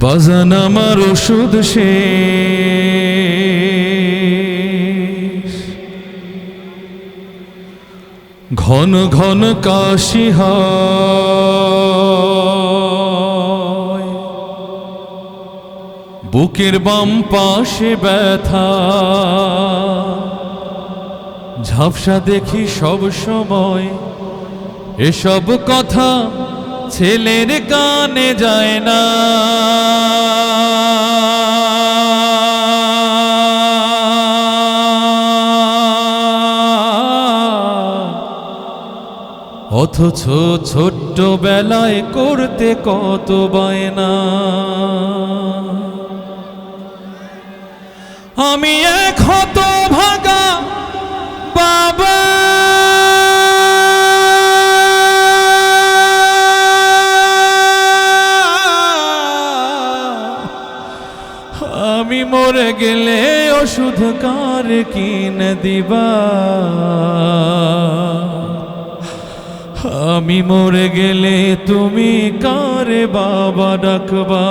বাজান আমার ওষুধ সে ঘন ঘন কাশি বুকের বাম পাশে ব্যথা। ঝাপসা দেখি সব সময় এসব কথা ছেলের কানে যায় না। অথচ ছোট্ট বেলায় করতে কত বায়না। আমি এক হত আমি মরে গেলে ওষুধ কার কিন দিবা? আমি মরে গেলে তুমি কার বাবা ডাকবা?